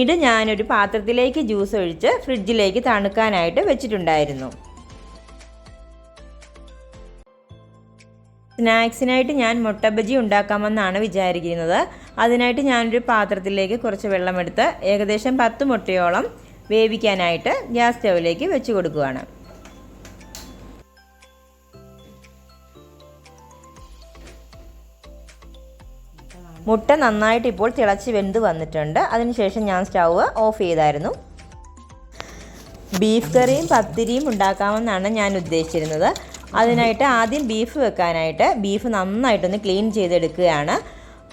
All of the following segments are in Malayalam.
ഇത് ഞാനൊരു പാത്രത്തിലേക്ക് ജ്യൂസ് ഒഴിച്ച് ഫ്രിഡ്ജിലേക്ക് തണുക്കാനായിട്ട് വെച്ചിട്ടുണ്ടായിരുന്നു. സ്നാക്സിനായിട്ട് ഞാൻ മുട്ട ബജി ഉണ്ടാക്കാമെന്നാണ് വിചാരിക്കുന്നത്. അതിനായിട്ട് ഞാനൊരു പാത്രത്തിലേക്ക് കുറച്ച് വെള്ളമെടുത്ത് ഏകദേശം പത്ത് മുട്ടയോളം വേവിക്കാനായിട്ട് ഗ്യാസ് സ്റ്റൗവിലേക്ക് വെച്ച് കൊടുക്കുകയാണ് മുട്ട നന്നായിട്ട് ഇപ്പോൾ തിളച്ച് വെന്ത് വന്നിട്ടുണ്ട്. അതിനുശേഷം ഞാൻ സ്റ്റൗവ് ഓഫ് ചെയ്തായിരുന്നു. ബീഫ് കറിയും പത്തിരിയും ഉണ്ടാക്കാമെന്നാണ് ഞാൻ ഉദ്ദേശിച്ചിരുന്നത്. അതിനായിട്ട് ആദ്യം ബീഫ് വെക്കാനായിട്ട് ബീഫ് നന്നായിട്ടൊന്ന് ക്ലീൻ ചെയ്തെടുക്കുകയാണ്.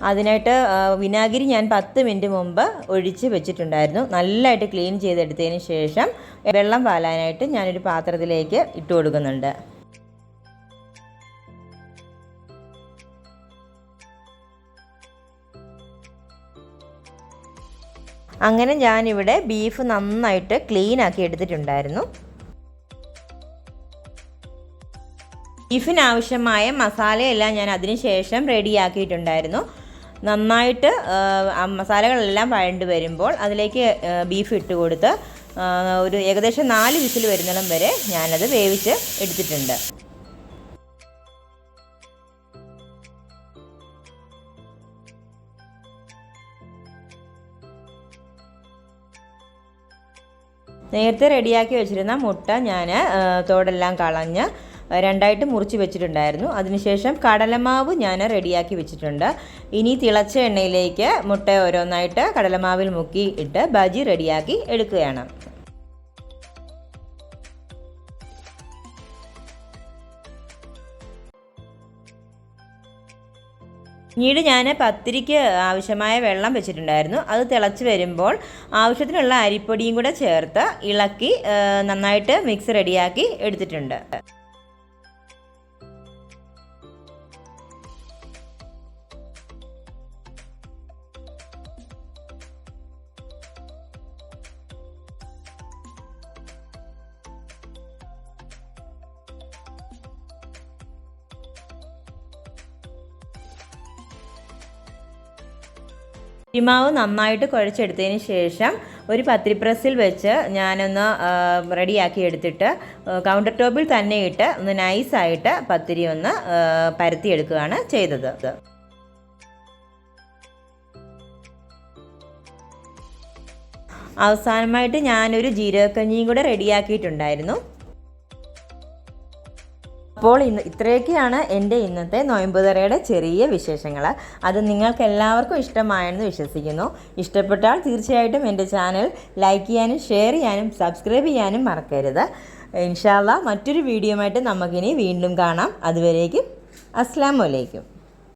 അതിനായിട്ട് വിനാഗിരി ഞാൻ പത്ത് മിനിറ്റ് മുമ്പ് ഒഴിച്ച് വെച്ചിട്ടുണ്ടായിരുന്നു. നല്ലതായിട്ട് ക്ലീൻ ചെയ്തെടുത്തതിന് ശേഷം വെള്ളം പാലാനായിട്ട് ഞാനൊരു പാത്രത്തിലേക്ക് ഇട്ട് കൊടുക്കുന്നുണ്ട്. അങ്ങനെ ഞാനിവിടെ ബീഫ് നന്നായിട്ട് ക്ലീൻ ആക്കി എടുത്തിട്ടുണ്ടായിരുന്നു. ബീഫിനാവശ്യമായ മസാലയെല്ലാം ഞാൻ അതിന് ശേഷം റെഡിയാക്കിയിട്ടുണ്ടായിരുന്നു നന്നായിട്ട് മസാലകളെല്ലാം വഴണ്ട് വരുമ്പോൾ അതിലേക്ക് ബീഫ് ഇട്ട് കൊടുത്ത് ഒരു ഏകദേശം നാല് വിസിൽ വരുന്നിടം വരെ ഞാനത് വേവിച്ച് എടുത്തിട്ടുണ്ട്. നേരത്തെ റെഡിയാക്കി വെച്ചിരുന്ന മുട്ട ഞാൻ തോടെല്ലാം കളഞ്ഞ് രണ്ടായിട്ട് മുറിച്ച് വെച്ചിട്ടുണ്ടായിരുന്നു. അതിനുശേഷം കടലമാവ് ഞാൻ റെഡിയാക്കി വെച്ചിട്ടുണ്ട്. ഇനി തിളച്ച എണ്ണയിലേക്ക് മുട്ട ഓരോന്നായിട്ട് കടലമാവിൽ മുക്കി ഇട്ട് ബജി റെഡിയാക്കി എടുക്കുകയാണ്. പിന്നീട് ഞാൻ പത്തിരിക്ക് ആവശ്യമായ വെള്ളം വെച്ചിട്ടുണ്ടായിരുന്നു. അത് തിളച്ച് വരുമ്പോൾ ആവശ്യത്തിനുള്ള അരിപ്പൊടിയും കൂടെ ചേർത്ത് ഇളക്കി നന്നായിട്ട് മിക്സ് റെഡിയാക്കി എടുത്തിട്ടുണ്ട്. അരിമാവ് നന്നായിട്ട് കുഴച്ചെടുത്തതിന് ശേഷം ഒരു പത്തിരി പ്രസ്സിൽ വെച്ച് ഞാനൊന്ന് റെഡിയാക്കി എടുത്തിട്ട് കൗണ്ടർ ടോപ്പിൽ തന്നെ ഇട്ട് ഒന്ന് നൈസായിട്ട് പത്തിരി ഒന്ന് പരത്തിയെടുക്കുകയാണ് ചെയ്തത്. അവസാനമായിട്ട് ഞാനൊരു ജീരകക്കഞ്ഞിയും കൂടെ റെഡിയാക്കിയിട്ടുണ്ടായിരുന്നു. അപ്പോൾ ഇന്ന് ഇത്രയൊക്കെയാണ് എന്റെ ഇന്നത്തെ നോയമ്പുതറയുടെ ചെറിയ വിശേഷങ്ങൾ. അത് നിങ്ങൾക്ക് എല്ലാവർക്കും ഇഷ്ടമായെന്ന് വിശ്വസിക്കുന്നു. ഇഷ്ടപ്പെട്ടാൽ തീർച്ചയായിട്ടും എന്റെ ചാനൽ ലൈക്ക് ചെയ്യാനും ഷെയർ ചെയ്യാനും സബ്സ്ക്രൈബ് ചെയ്യാനും മറക്കരുത്. ഇൻഷാല്ല മറ്റൊരു വീഡിയോ ആയിട്ട് നമുക്കിനി വീണ്ടും കാണാം. അതുവരേക്കും അസ്സാം വലൈക്കും